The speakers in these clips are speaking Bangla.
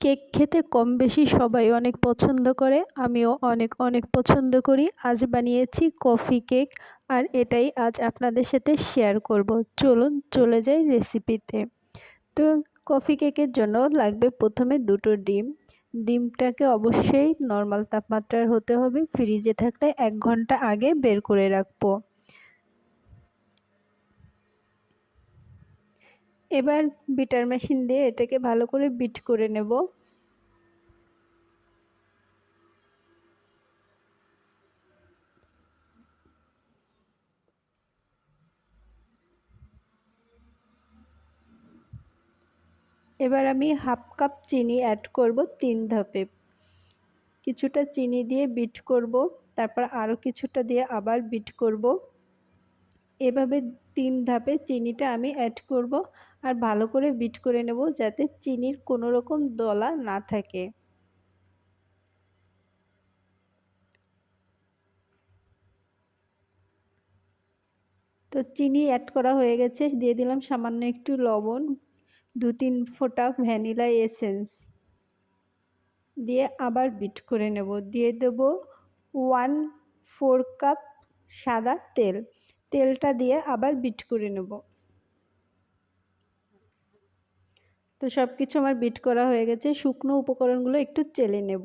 কেক খেতে কম বেশি সবাই অনেক পছন্দ করে, আমিও অনেক অনেক পছন্দ করি। আজ বানিয়েছি কফি কেক আর এটাই আজ আপনাদের সাথে শেয়ার করব। চলুন চলে যাই রেসিপিতে। তো কফি কেকের জন্য লাগবে প্রথমে দুটো ডিম। ডিমটাকে অবশ্যই নর্মাল তাপমাত্রার হতে হবে। ফ্রিজে থাকলে এক ঘণ্টা আগে বের করে রাখব। এবার বিটার মেশিন দিয়ে এটাকে ভালো করে বিট করে নেব। এবার আমি হাফ কাপ চিনি অ্যাড করব তিন ধাপে। কিছুটা চিনি দিয়ে বিট করব, তারপর আরও কিছুটা দিয়ে আবার বিট করব। এভাবে তিন ধাপে চিনিটা আমি অ্যাড করব। আর ভালো করে বিট করে নেব যাতে চিনির কোনো রকম দলা না থাকে। তো চিনি অ্যাড করা হয়ে গেছে, দিয়ে দিলাম সামান্য একটু লবণ, দু তিন ফোঁটা ভ্যানিলা এসেন্স দিয়ে আবার বিট করে নেব, দিয়ে দেব ওয়ান ফোর কাপ সাদা তেল। তেলটা দিয়ে আবার বিট করে নেব। তো সব কিছু আমার বিট করা হয়ে গেছে। শুকনো উপকরণগুলো একটু চেলে নেব।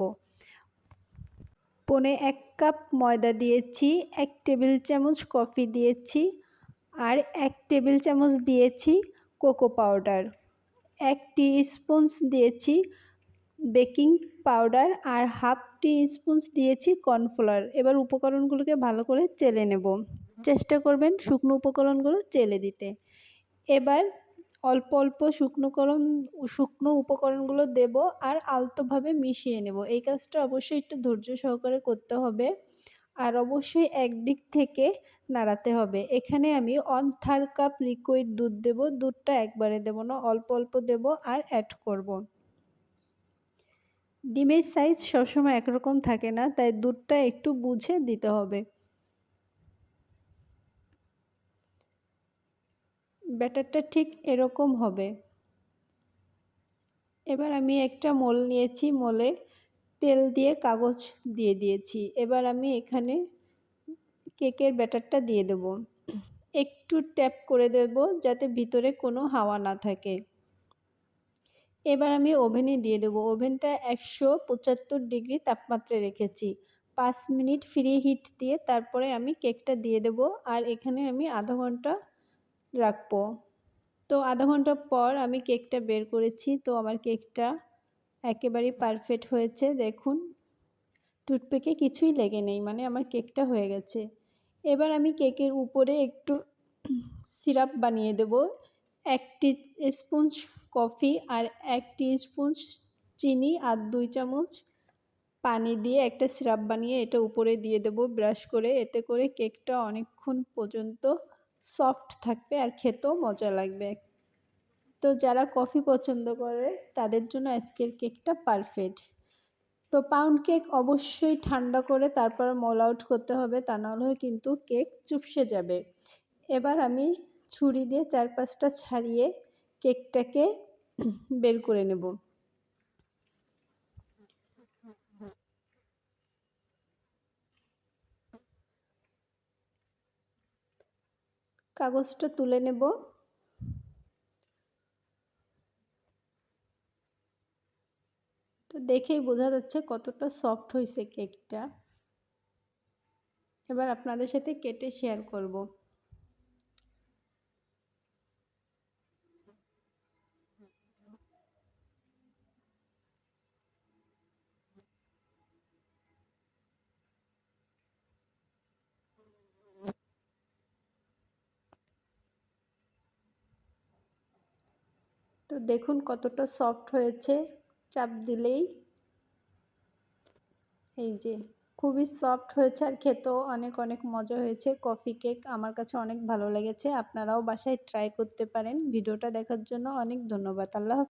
পনে এক কাপ ময়দা দিয়েছি, এক টেবিল চামচ কফি দিয়েছি আর এক টেবিল চামচ দিয়েছি কোকো পাউডার এক টি স্পুনস দিয়েছি বেকিং পাউডার আর হাফ টি স্পুনস দিয়েছি কর্নফ্লাওয়ার এবার উপকরণগুলোকে ভালো করে চেলে নেব। চেষ্টা করবেন শুকনো উপকরণগুলো চেলে দিতে। এবার অল্প অল্প শুকনোকরণ শুকনো উপকরণগুলো দেব আর আলতোভাবে মিশিয়ে নেব। এই কাজটা অবশ্যই একটু ধৈর্য সহকারে করতে হবে আর অবশ্যই একদিক থেকে নাড়াতে হবে। এখানে আমি ওয়ান থার্ড কাপ লিকুইড দুধ দেব, দুধটা একবারে দেব না, অল্প অল্প দেব আর অ্যাড করব। ডিমের সাইজ সবসময় একরকম থাকে না, তাই দুধটা একটু বুঝে দিতে হবে। ব্যাটারটা ঠিক এরকম হবে। এবার আমি একটা মোল নিয়েছি, মোলে তেল দিয়ে কাগজ দিয়ে দিয়েছি। এবার আমি এখানে কেকের ব্যাটারটা দিয়ে দেব। একটু ট্যাপ করে দেব যাতে ভিতরে কোনো হাওয়া না থাকে। এবার আমি ওভেনে দিয়ে দেবো। ওভেনটা একশো পঁচাত্তর ডিগ্রি তাপমাত্রায় রেখেছি। পাঁচ মিনিট ফ্রি হিট দিয়ে তারপরে আমি কেকটা দিয়ে দেব। আর এখানে আমি আধা ঘণ্টা রাখব। তো আধা ঘণ্টা পর আমি কেকটা বের করেছি। তো আমার কেকটা একেবারেই পারফেক্ট হয়েছে। দেখুন টুথপেকে কিছুই লেগে নেই মানে আমার কেকটা হয়ে গেছে। এবার আমি কেকের উপরে একটু সিরাপ বানিয়ে দেব। এক স্পুন কফি আর এক স্পুন চিনি আর দুই চামচ পানি দিয়ে একটা সিরাপ বানিয়ে এটা উপরে দিয়ে দেব ব্রাশ করে। এতে করে কেকটা অনেকক্ষণ পর্যন্ত সফট থাকবে আর খেতেও মজা লাগবে। তো যারা কফি পছন্দ করে, তাদের জন্য আজকের কেকটা পারফেক্ট তো পাউন্ড কেক অবশ্যই ঠান্ডা করে তারপর মল আউট করতে হবে, তা নাহলে কিন্তু কেক চুপসে যাবে। এবার আমি ছুরি দিয়ে চার পাঁচটা ছাড়িয়ে কেকটাকে বের করে নেব। কাগজটা তুলে নেব। তো দেখেই বোঝা যাচ্ছে কতটা সফট হয়েছে কেকটা এবার আপনাদের সাথে কেটে শেয়ার করব। তো দেখুন কতটা সফট হয়েছে। চাপ দিলেই এই যে খুবই সফট হয়েছে আর খেতেও অনেক অনেক মজা হয়েছে। কফি কেক আমার কাছে অনেক ভালো লেগেছে। আপনারাও বাসায় ট্রাই করতে পারেন। ভিডিওটা দেখার জন্য অনেক ধন্যবাদ। আল্লাহ